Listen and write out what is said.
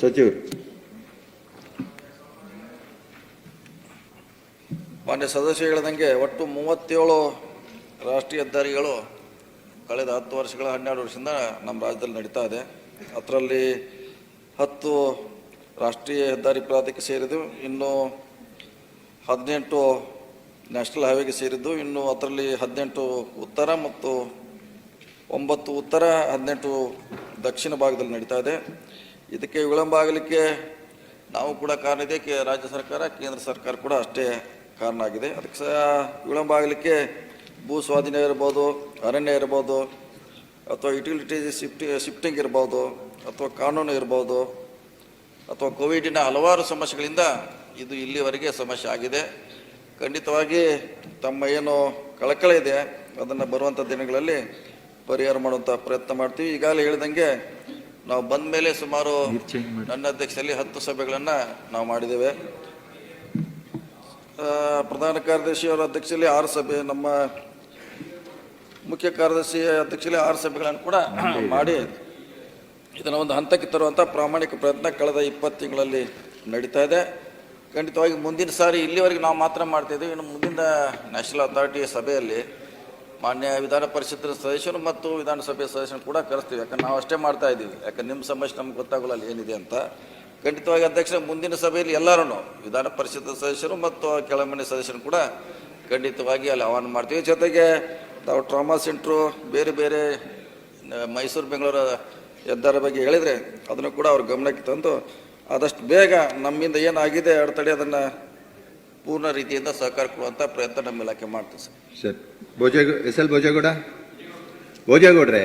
ಸಚಿವರು ಮಾನ್ಯ ಸದಸ್ಯ ಹೇಳಿದಂಗೆ ಒಟ್ಟು ಮೂವತ್ತೇಳು ರಾಷ್ಟ್ರೀಯ ಹೆದ್ದಾರಿಗಳು ಕಳೆದ ಹತ್ತು ವರ್ಷಗಳ, ಹನ್ನೆರಡು ವರ್ಷದಿಂದ ನಮ್ಮ ರಾಜ್ಯದಲ್ಲಿ ನಡೀತಾ ಇದೆ. ಅದರಲ್ಲಿ ಹತ್ತು ರಾಷ್ಟ್ರೀಯ ಹೆದ್ದಾರಿ ಪ್ರಾಧಿಕ ಸೇರಿದ್ದು ಇನ್ನು ಹದಿನೆಂಟು ನ್ಯಾಷನಲ್ ಹೈವೇಗೆ ಸೇರಿದ್ದು, ಇನ್ನು ಅದರಲ್ಲಿ ಹದಿನೆಂಟು ಉತ್ತರ ಮತ್ತು ಒಂಬತ್ತು ಉತ್ತರ, ಹದಿನೆಂಟು ದಕ್ಷಿಣ ಭಾಗದಲ್ಲಿ ನಡೀತಾ ಇದೆ. ಇದಕ್ಕೆ ವಿಳಂಬ ಆಗಲಿಕ್ಕೆ ನಾವು ಕೂಡ ಕಾರಣ ಇದೆ. ರಾಜ್ಯ ಸರ್ಕಾರ, ಕೇಂದ್ರ ಸರ್ಕಾರ ಕೂಡ ಅಷ್ಟೇ ಕಾರಣ ಆಗಿದೆ. ಅದಕ್ಕೆ ಸಹ ವಿಳಂಬ ಆಗಲಿಕ್ಕೆ ಭೂ ಸ್ವಾಧೀನ ಇರ್ಬೋದು, ಅರಣ್ಯ ಇರ್ಬೋದು, ಅಥವಾ ಯುಟಿಲಿಟಿ ಶಿಫ್ಟಿ ಶಿಫ್ಟಿಂಗ್ ಇರ್ಬೋದು, ಅಥವಾ ಕಾನೂನು ಇರ್ಬೋದು, ಅಥವಾ ಕೋವಿಡಿನ ಹಲವಾರು ಸಮಸ್ಯೆಗಳಿಂದ ಇದು ಇಲ್ಲಿವರೆಗೆ ಸಮಸ್ಯೆ ಆಗಿದೆ. ಖಂಡಿತವಾಗಿ ತಮ್ಮ ಏನು ಕಳಕಳ ಇದೆ, ಅದನ್ನು ಬರುವಂಥ ದಿನಗಳಲ್ಲಿ ಪರಿಹಾರ ಮಾಡುವಂಥ ಪ್ರಯತ್ನ ಮಾಡ್ತೀವಿ. ಈಗಾಗಲೇ ಹೇಳಿದಂಗೆ ನಾವು ಬಂದ ಮೇಲೆ ಸುಮಾರು ನನ್ನ ಅಧ್ಯಕ್ಷತೆಯಲ್ಲಿ ಹತ್ತು ಸಭೆಗಳನ್ನು ನಾವು ಮಾಡಿದ್ದೇವೆ. ಪ್ರಧಾನ ಕಾರ್ಯದರ್ಶಿ ಅವರ ಅಧ್ಯಕ್ಷತೆಯಲ್ಲಿ ಆರು ಸಭೆ ನಮ್ಮ ಮುಖ್ಯ ಕಾರ್ಯದರ್ಶಿ ಅಧ್ಯಕ್ಷತೆಯಲ್ಲಿ ಆರು ಸಭೆಗಳನ್ನು ಕೂಡ ಮಾಡಿ ಇದನ್ನು ಒಂದು ಹಂತಕ್ಕೆ ತರುವಂಥ ಪ್ರಾಮಾಣಿಕ ಪ್ರಯತ್ನ ಕಳೆದ ಇಪ್ಪತ್ತು ತಿಂಗಳಲ್ಲಿ ನಡೀತಾ ಇದೆ. ಖಂಡಿತವಾಗಿ ಮುಂದಿನ ಸಾರಿ ಇಲ್ಲಿವರೆಗೆ ನಾವು ಮಾತ್ರ ಮಾಡ್ತಾ ಇದ್ದೀವಿ. ಇನ್ನು ಮುಂದಿನ ನ್ಯಾಷನಲ್ ಅಥಾರಿಟಿ ಸಭೆಯಲ್ಲಿ ಮಾನ್ಯ ವಿಧಾನ ಪರಿಷತ್ತಿನ ಸದಸ್ಯರು ಮತ್ತು ವಿಧಾನಸಭೆ ಸದಸ್ಯರು ಕೂಡ ಕರೆಸ್ತೀವಿ. ಯಾಕಂದ್ರೆ ನಾವು ಅಷ್ಟೇ ಮಾಡ್ತಾ ಇದ್ದೀವಿ. ಯಾಕಂದ್ರೆ ನಿಮ್ಮ ಸಮಸ್ಯೆ ನಮ್ಗೆ ಗೊತ್ತಾಗಲ್ಲ ಅಲ್ಲಿ ಏನಿದೆ ಅಂತ. ಖಂಡಿತವಾಗಿ ಅಧ್ಯಕ್ಷ ಮುಂದಿನ ಸಭೆಯಲ್ಲಿ ಎಲ್ಲರೂ ವಿಧಾನ ಪರಿಷತ್ ಸದಸ್ಯರು ಮತ್ತು ಕೆಳಮನೆ ಸದಸ್ಯರು ಕೂಡ ಖಂಡಿತವಾಗಿ ಅಲ್ಲಿ ಆಹ್ವಾನ ಮಾಡ್ತೀವಿ. ಜೊತೆಗೆ ನಾವು ಟ್ರಾಮಾ ಸೆಂಟ್ರು, ಬೇರೆ ಬೇರೆ ಮೈಸೂರು, ಬೆಂಗಳೂರು ಹೆದ್ದಾರಿ ಬಗ್ಗೆ ಹೇಳಿದರೆ ಅದನ್ನು ಕೂಡ ಅವ್ರ ಗಮನಕ್ಕೆ ತಂದು ಆದಷ್ಟು ಬೇಗ ನಮ್ಮಿಂದ ಏನಾಗಿದೆ, ಅಡೆತಡೆ ಅದನ್ನು ಪೂರ್ಣ ರೀತಿಯಿಂದ ಸಹಕಾರ ಕೊಡುವಂಥ ಪ್ರಯತ್ನ ನಮ್ಮ ಇಲಾಖೆ ಮಾಡ್ತೀವಿ sir. Sir. Bhojegowda S L Bhojegowda? ಭೋಜೇಗೌಡ್ರೆ